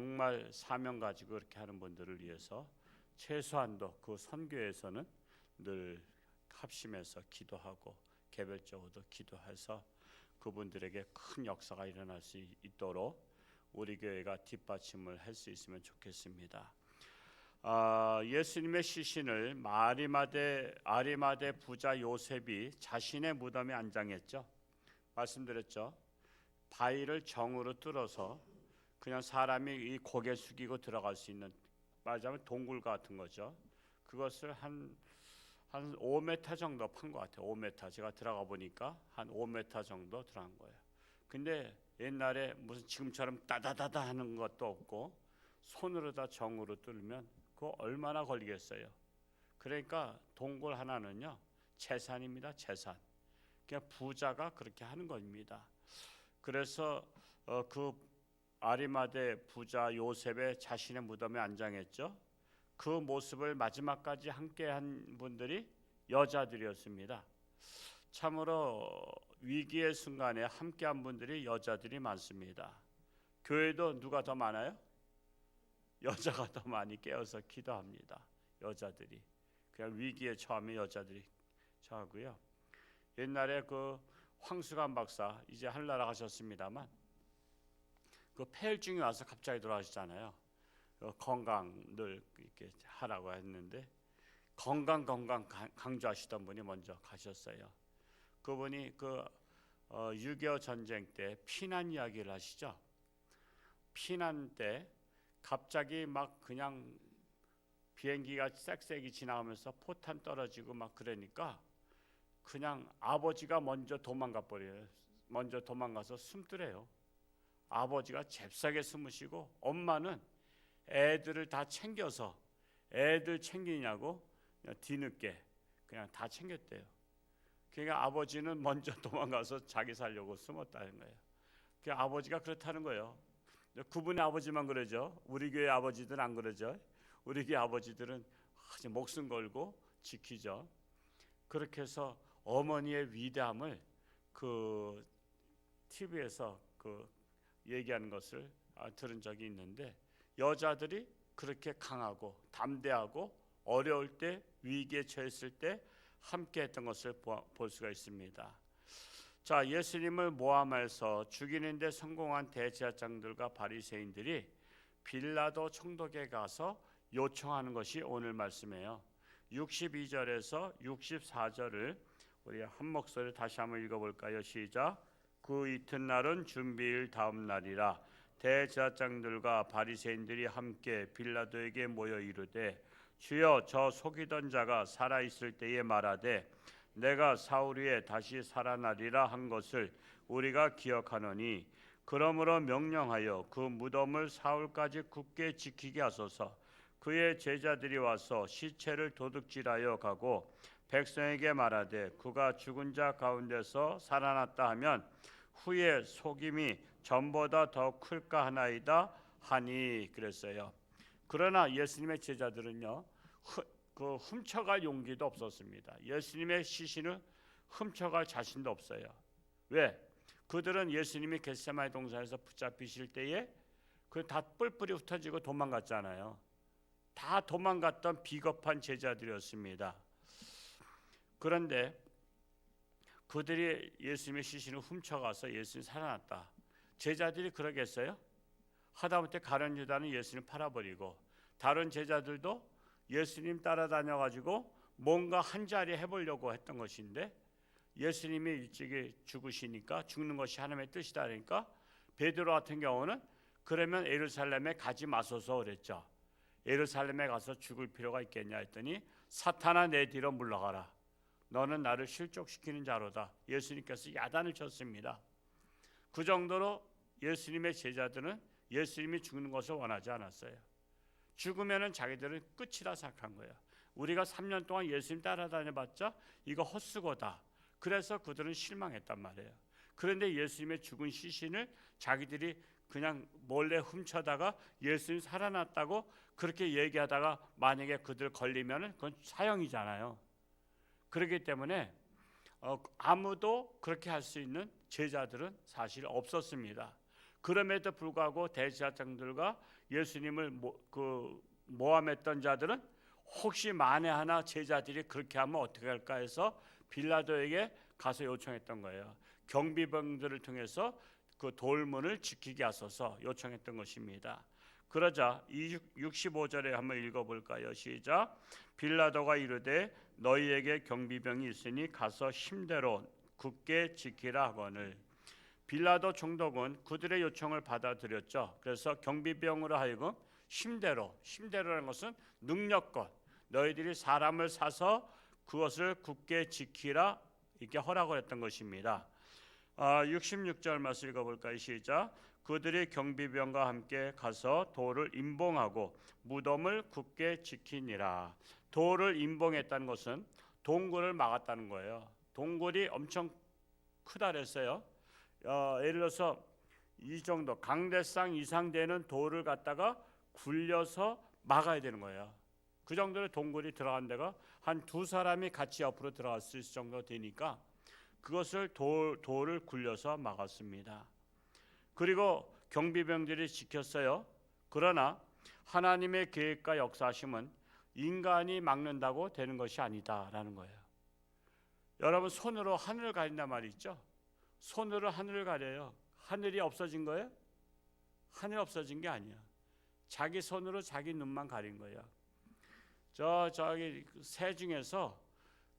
정말 사명 가지고 그렇게 하는 분들을 위해서 최소한도 그 선교에서는 늘 합심해서 기도하고 개별적으로도 기도해서 그분들에게 큰 역사가 일어날 수 있도록 우리 교회가 뒷받침을 할 수 있으면 좋겠습니다. 아, 예수님의 시신을 마리마대 아리마대 부자 요셉이 자신의 무덤에 안장했죠. 말씀드렸죠. 바위를 정으로 뚫어서 그냥 사람이 이 고개 숙이고 들어갈 수 있는 말하자면 동굴 같은 거죠. 그것을 한한 5m 정도 판 것 같아요. 5m 제가 들어가 보니까 한 5m 정도 들어간 거예요. 근데 옛날에 무슨 지금처럼 따다다다 하는 것도 없고 손으로 다 정으로 뚫으면 그거 얼마나 걸리겠어요. 그러니까 동굴 하나는요 재산입니다. 재산. 그냥 부자가 그렇게 하는 겁니다. 그래서 어, 그 아리마대 부자 요셉의 자신의 무덤에 안장했죠. 그 모습을 마지막까지 함께한 분들이 여자들이었습니다. 참으로 위기의 순간에 함께한 분들이 여자들이 많습니다. 교회도 누가 더 많아요? 여자가 더 많이 깨어서 기도합니다. 여자들이 그냥 위기에 처하면 여자들이 처하고요. 옛날에 그 황수관 박사 이제 하늘나라 가셨습니다만 그 폐혈증이 와서 갑자기 돌아가시잖아요. 어, 건강 늘 이렇게 하라고 했는데 건강 건강 강- 강조하시던 분이 먼저 가셨어요. 그분이 그 어, 6.25 전쟁 때 피난 이야기를 하시죠. 피난 때 갑자기 막 그냥 비행기가 쌕쌕이 지나가면서 포탄 떨어지고 막 그러니까 그냥 아버지가 먼저 도망가 버려요. 먼저 도망가서 숨더래요. 아버지가 잽싸게 숨으시고 엄마는 애들을 다 챙겨서 애들 챙기냐고 그냥 뒤늦게 그냥 다 챙겼대요. 그러니까 아버지는 먼저 도망가서 자기 살려고 숨었다는 거예요. 그 아버지가 그렇다는 거예요. 그분의 아버지만 그러죠. 우리 교회 아버지들은 안 그러죠. 우리 교회 아버지들은 목숨 걸고 지키죠. 그렇게 해서 어머니의 위대함을 그 TV에서 그 얘기하는 것을 아, 들은 적이 있는데 여자들이 그렇게 강하고 담대하고 어려울 때 위기에 처했을 때 함께 했던 것을 보- 볼 수가 있습니다. 자, 예수님을 모함해서 죽이는데 성공한 대제사장들과 바리새인들이 빌라도 총독에 가서 요청하는 것이 오늘 말씀이에요. 62절에서 64절을 우리 한 목소리 다시 한번 읽어볼까요? 시작. 그 이튿날은 준비일 다음 날이라 대제사장들과 바리새인들이 함께 빌라도에게 모여 이르되 주여 저 속이던 자가 살아 있을 때에 말하되 내가 사울 위에 다시 살아나리라 한 것을 우리가 기억하노니 그러므로 명령하여 그 무덤을 사울까지 굳게 지키게 하소서. 그의 제자들이 와서 시체를 도둑질하여 가고 백성에게 말하되 그가 죽은 자 가운데서 살아났다 하면 후에 속임이 전보다 더 클까 하나이다 하니 그랬어요. 그러나 예수님의 제자들은요 후- 그 훔쳐갈 용기도 없었습니다. 예수님의 시신을 훔쳐갈 자신도 없어요. 왜? 그들은 예수님이 겟세마네 동산에서 붙잡히실 때에 그 다 뿔뿔이 흩어지고 도망갔잖아요. 다 도망갔던 비겁한 제자들이었습니다. 그런데 그들이 예수님의 시신을 훔쳐가서 예수님 살아났다. 제자들이 그러겠어요? 하다못해 가련 유다는 예수님 팔아버리고 다른 제자들도 예수님 따라다녀 가지고 뭔가 한 자리 해보려고 했던 것인데 예수님이 일찍이 죽으시니까 죽는 것이 하나님의 뜻이다 그러니까 베드로 같은 경우는 그러면 예루살렘에 가지 마소서 그랬죠. 예루살렘에 가서 죽을 필요가 있겠냐 했더니 사탄아 내 뒤로 물러가라. 너는 나를 실족시키는 자로다. 예수님께서 야단을 쳤습니다. 그 정도로 예수님의 제자들은 예수님이 죽는 것을 원하지 않았어요. 죽으면은 자기들은 끝이라 생각한 거예요. 우리가 3년 동안 예수님 따라다녀봤자 이거 헛수고다. 그래서 그들은 실망했단 말이에요. 그런데 예수님의 죽은 시신을 자기들이 그냥 몰래 훔쳐다가 예수님 살아났다고 그렇게 얘기하다가 만약에 그들 걸리면은 그건 사형이잖아요. 그렇기 때문에 어, 아무도 그렇게 할 수 있는 제자들은 사실 없었습니다. 그럼에도 불구하고 대제사장들과 예수님을 모, 그 모함했던 자들은 혹시 만에 하나 제자들이 그렇게 하면 어떻게 할까 해서 빌라도에게 가서 요청했던 거예요. 경비병들을 통해서 그 돌문을 지키게 하소서 요청했던 것입니다. 그러자 65절에 한번 읽어볼까요? 시작. 빌라도가 이르되 너희에게 경비병이 있으니 가서 힘대로 굳게 지키라 하거늘. 빌라도 총독은 그들의 요청을 받아들였죠. 그래서 경비병으로 하여금 힘대로 힘대로라는 것은 능력껏 너희들이 사람을 사서 그것을 굳게 지키라 이렇게 허락을 했던 것입니다. 아, 66절 말씀 읽어볼까요? 시작. 그들이 경비병과 함께 가서 돌을 임봉하고 무덤을 굳게 지키니라. 돌을 임봉했다는 것은 동굴을 막았다는 거예요. 동굴이 엄청 크다 그랬어요. 어, 예를 들어서 이 정도 강대상 이상 되는 돌을 갖다가 굴려서 막아야 되는 거예요. 그 정도의 동굴이 들어간 데가 한 두 사람이 같이 옆으로 있을 정도 되니까 그것을 돌, 돌을 굴려서 막았습니다. 그리고 경비병들이 지켰어요. 그러나 하나님의 계획과 역사하심은 인간이 막는다고 되는 것이 아니다라는 거예요. 여러분 손으로 하늘을 가린단 말이 있죠. 손으로 하늘을 가려요. 하늘이 없어진 거예요? 하늘 없어진 게 아니야. 자기 손으로 자기 눈만 가린 거예요. 저 저기 새 중에서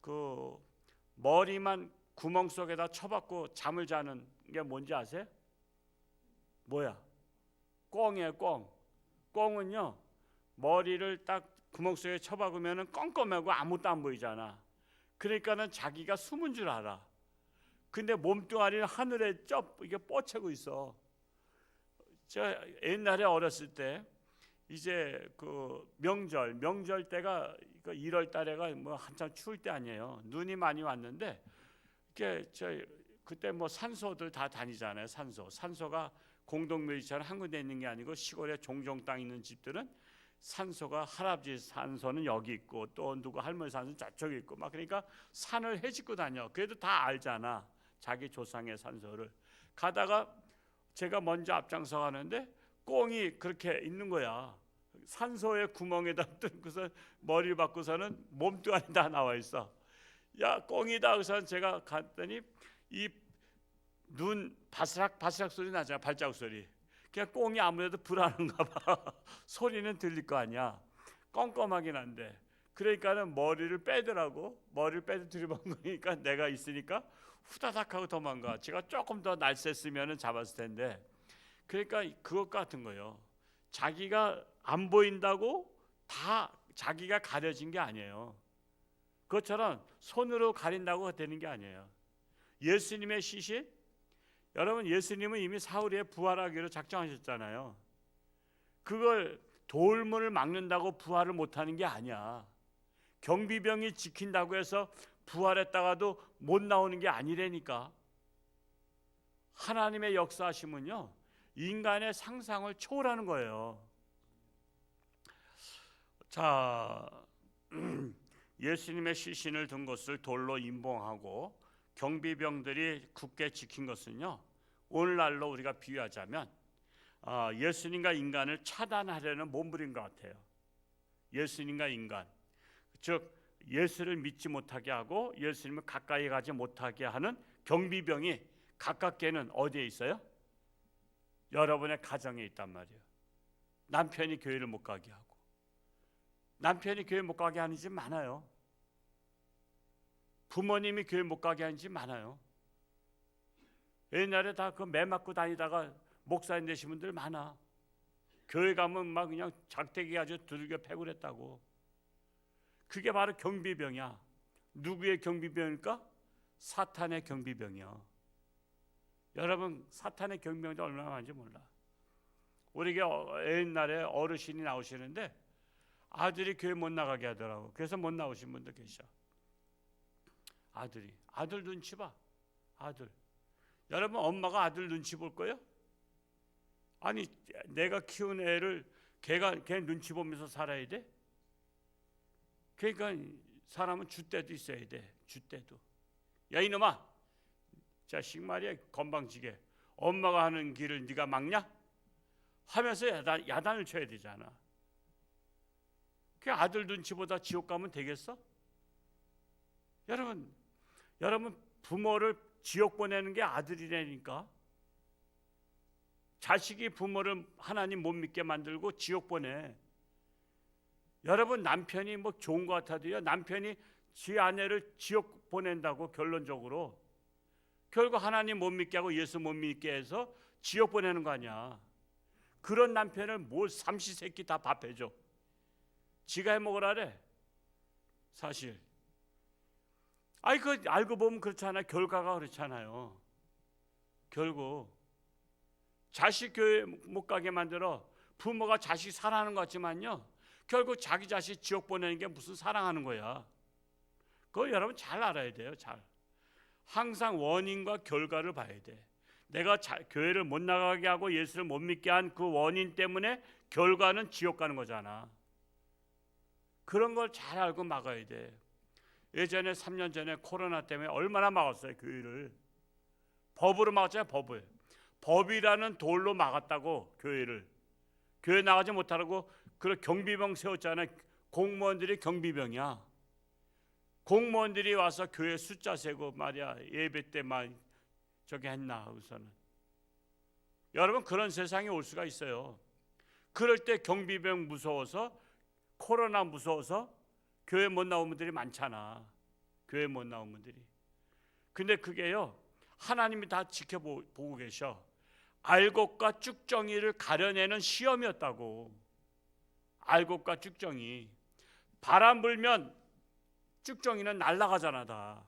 그 머리만 구멍 속에다 쳐박고 잠을 자는 게 뭔지 아세요? 뭐야? 꽁이에요, 꽁. 꽁은요 머리를 딱 구멍 속에 쳐박으면은 껌껌하고 아무것도 안 보이잖아. 그러니까는 자기가 숨은 줄 알아. 근데 몸뚱아리는 하늘에 쩍 이게 뻗치고 있어. 저 옛날에 어렸을 때 이제 그 명절 명절 때가 1월 달에가 뭐 한참 추울 때 아니에요. 눈이 많이 왔는데 이게 저 그때 뭐 산소들 다 다니잖아요. 산소 산소가 공동묘지처럼 한 군데 있는 게 아니고 시골에 종종 땅 있는 집들은 산소가 할아버지 산소는 여기 있고 또 누구 할머니 산소는 저쪽에 있고 막 그러니까 산을 헤집고 다녀. 그래도 다 알잖아. 자기 조상의 산소를 가다가 제가 먼저 앞장서 가는데 꽁이 그렇게 있는 거야. 산소의 구멍에다 뚫고서 머리를 박고서는 몸뚱아리 다 나와 있어. 야 꽁이다. 그래서 제가 갔더니 이 눈 바스락 바스락 소리 나잖아. 발자국 소리. 그냥 꽁이 아무래도 불안한가 봐. 소리는 들릴 거 아니야. 껌껌하긴 한데. 그러니까는 머리를 빼더라고. 머리를 빼도 들이먹으니까 내가 있으니까 후다닥 하고 도망가. 제가 조금 더 날쌔으면 잡았을 텐데. 그러니까 그것 같은 거예요. 자기가 안 보인다고 다 자기가 가려진 게 아니에요. 그것처럼 손으로 가린다고 되는 게 아니에요. 예수님의 시신 여러분 예수님은 이미 사울의 부활하기로 작정하셨잖아요. 그걸 돌문을 막는다고 부활을 못하는 게 아니야. 경비병이 지킨다고 해서 부활했다가도 못 나오는 게 아니라니까. 하나님의 역사하심은요 인간의 상상을 초월하는 거예요. 자, 예수님의 시신을 든 것을 돌로 임봉하고 경비병들이 굳게 지킨 것은요 오늘날로 우리가 비유하자면 어, 예수님과 인간을 차단하려는 몸부림 것 같아요. 예수님과 인간, 즉 예수를 믿지 못하게 하고 예수님을 가까이 가지 못하게 하는 경비병이 가깝게는 어디에 있어요? 여러분의 가정에 있단 말이에요. 남편이 교회를 못 가게 하고 남편이 교회 못 가게 하는 집 많아요. 부모님이 교회 못 가게 집 많아요. 옛날에 다 그 매 맞고 다니다가 목사님 되신 분들 많아. 교회 가면 막 그냥 작대기 아주 두들겨 패고 그랬다고. 그게 바로 경비병이야. 누구의 경비병일까? 사탄의 경비병이야. 여러분 사탄의 경비병이 얼마나 많은지 몰라. 우리 게 옛날에 어르신이 나오시는데 아들이 교회 못 나가게 하더라고. 그래서 못 나오신 분도 계셔. 아들이 아들 눈치 봐. 아들. 여러분 엄마가 아들 눈치 볼 거예요? 아니 내가 키운 애를 걔가 걔 눈치 보면서 살아야 돼? 그러니까 사람은 줏대도 있어야 돼. 줏대도. 야 이놈아, 자식 말이야 건방지게 엄마가 하는 길을 네가 막냐? 하면서 야단, 야단을 쳐야 되잖아. 그 아들 눈치보다 지옥 가면 되겠어? 여러분, 여러분 부모를 지옥 보내는 게 아들이라니까. 자식이 부모를 하나님 못 믿게 만들고 지옥 보내. 여러분 남편이 뭐 좋은 것 같아도요. 남편이 지 아내를 지옥 보낸다고 결론적으로 결국 하나님 못 믿게 하고 예수 못 믿게 해서 지옥 보내는 거 아니야. 그런 남편을 뭘 삼시 세끼 다 밥해줘. 지가 해 먹으라래. 사실. 아이 그 알고 보면 그렇잖아. 결과가 그렇잖아요. 결국 자식 교회 못 가게 만들어 부모가 자식 사랑하는 것 같지만요. 결국 자기 자식 지옥 보내는 게 무슨 사랑하는 거야. 그거 여러분 잘 알아야 돼요. 잘. 항상 원인과 결과를 봐야 돼. 내가 자, 교회를 못 나가게 하고 예수를 못 믿게 한 그 원인 때문에 결과는 지옥 가는 거잖아. 그런 걸 잘 알고 막아야 돼. 예전에 3년 전에 코로나 때문에 얼마나 막았어요 교회를. 법으로 막았잖아요 법을. 법이라는 돌로 막았다고 교회를. 교회 나가지 못하라고 그런 경비병 세웠잖아요. 공무원들이 경비병이야. 공무원들이 와서 교회 숫자 세고 말이야 예배 때만 저기 했나 하고서는 여러분 그런 세상이 올 수가 있어요. 그럴 때 경비병 무서워서 코로나 무서워서 교회 못 나온 분들이 많잖아. 교회 못 나온 분들이. 근데 그게요 하나님이 다 지켜보고 계셔. 알곡과 쭉정이를 가려내는 시험이었다고. 알곡과 쭉정이 바람 불면 쭉정이는 날아가잖아 다.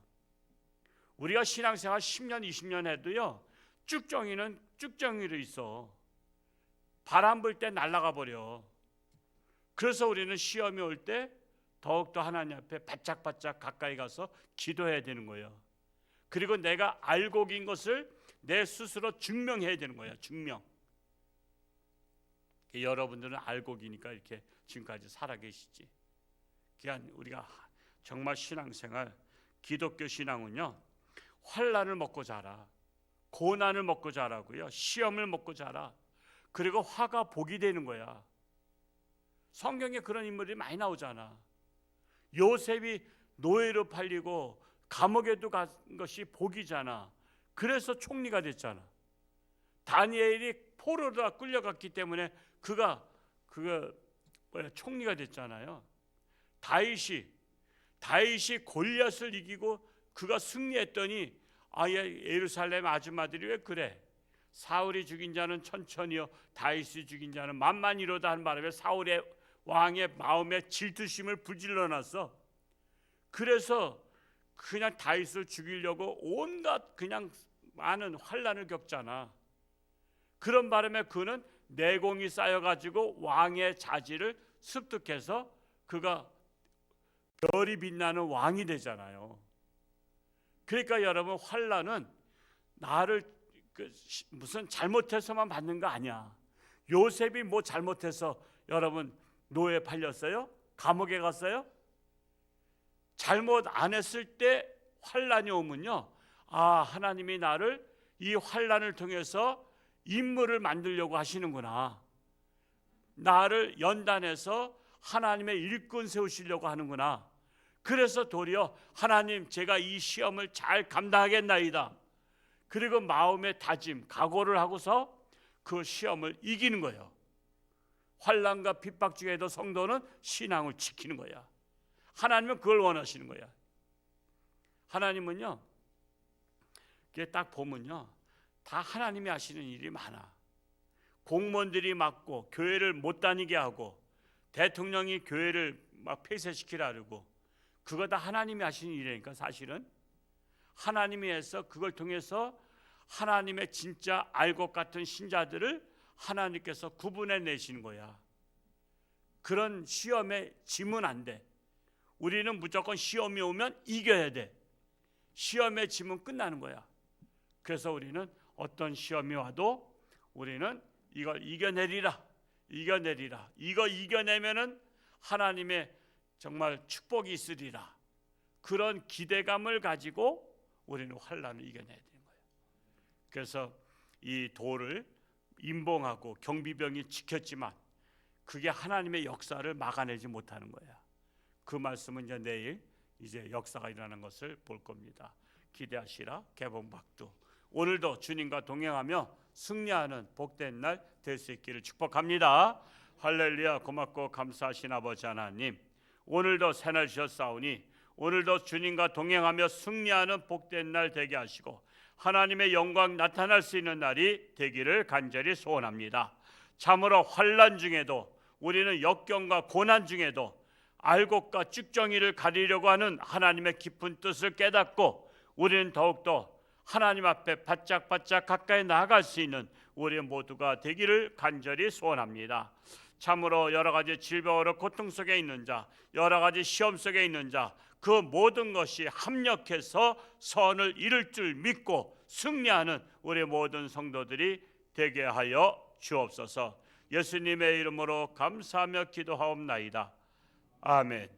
우리가 신앙생활 10년 20년 해도요 쭉정이는 쭉정이로 있어. 바람 불 때 날아가 버려. 그래서 우리는 시험이 올 때 더욱더 하나님 앞에 바짝바짝 가까이 가서 기도해야 되는 거예요. 그리고 내가 알곡인 것을 내 스스로 증명해야 되는 거야. 증명. 여러분들은 알곡이니까 이렇게 지금까지 살아 계시지. 그냥 우리가 정말 신앙생활 기독교 신앙은요. 환란을 먹고 자라. 고난을 먹고 자라고요. 시험을 먹고 자라. 그리고 화가 복이 되는 거야. 성경에 그런 인물이 많이 나오잖아. 요셉이 노예로 팔리고 감옥에도 간 것이 복이잖아. 그래서 총리가 됐잖아. 다니엘이 포로로 끌려갔기 때문에 그가 그가 뭐야 총리가 됐잖아요. 다윗이 다윗이 골리앗을 이기고 그가 승리했더니 아예 예루살렘 아줌마들이 왜 그래? 사울이 죽인 자는 천천히요 다윗이 죽인 자는 만만이로다 한 바람에 사울의 왕의 마음에 질투심을 불질러 놨어. 그래서 그냥 다윗을 죽이려고 온갖 그냥 많은 환란을 겪잖아. 그런 바람에 그는 내공이 쌓여 가지고 왕의 자질을 습득해서 그가 별이 빛나는 왕이 되잖아요. 그러니까 여러분 환란은 나를 그 무슨 잘못해서만 받는 거 아니야. 요셉이 뭐 잘못해서 여러분 노예 팔렸어요? 감옥에 갔어요? 잘못 안 했을 때 환란이 오면요. 아, 하나님이 나를 이 환란을 통해서 인물을 만들려고 하시는구나. 나를 연단해서 하나님의 일꾼 세우시려고 하는구나. 그래서 도리어 하나님 제가 이 시험을 잘 감당하겠나이다. 그리고 마음의 다짐, 각오를 하고서 그 시험을 이기는 거예요. 환란과 핍박 중에도 성도는 신앙을 지키는 거야. 하나님은 그걸 원하시는 거야. 하나님은요. 이게 딱 보면요. 다 하나님이 하시는 일이 많아. 공무원들이 맡고 교회를 못 다니게 하고 대통령이 교회를 막 폐쇄시키라 그러고 그거 다 하나님이 하시는 일이니까 사실은 하나님이 해서 그걸 통해서 하나님의 진짜 알곡 같은 신자들을 하나님께서 구분해 내시는 거야. 그런 시험에 지면 안 돼. 우리는 무조건 시험이 오면 이겨야 돼. 시험에 지면 끝나는 거야. 그래서 우리는 어떤 시험이 와도 우리는 이걸 이겨내리라. 이겨내리라. 이거 이겨내면은 하나님의 정말 축복이 있으리라. 그런 기대감을 가지고 우리는 환란을 이겨내야 되는 거예요. 그래서 이 돌을 임봉하고 경비병이 지켰지만 그게 하나님의 역사를 막아내지 못하는 거야. 그 말씀은 이제 내일 이제 역사가 일어나는 것을 볼 겁니다. 기대하시라 개봉박두. 오늘도 주님과 동행하며 승리하는 복된 날 될 수 있기를 축복합니다. 할렐루야 고맙고 감사하신 아버지 하나님 오늘도 새날 주셨사오니 오늘도 주님과 동행하며 승리하는 복된 날 되게 하시고 하나님의 영광 나타날 수 있는 날이 되기를 간절히 소원합니다. 참으로 환란 중에도 우리는 역경과 고난 중에도 알곡과 쭉정이를 가리려고 하는 하나님의 깊은 뜻을 깨닫고 우리는 더욱더 하나님 앞에 바짝바짝 가까이 나아갈 수 있는 우리 모두가 되기를 간절히 소원합니다. 참으로 여러 가지 질병으로 고통 속에 있는 자, 여러 가지 시험 속에 있는 자, 그 모든 것이 합력해서 선을 이룰 줄 믿고 승리하는 우리 모든 성도들이 되게 하여 주옵소서. 예수님의 이름으로 감사하며 기도하옵나이다. 아멘.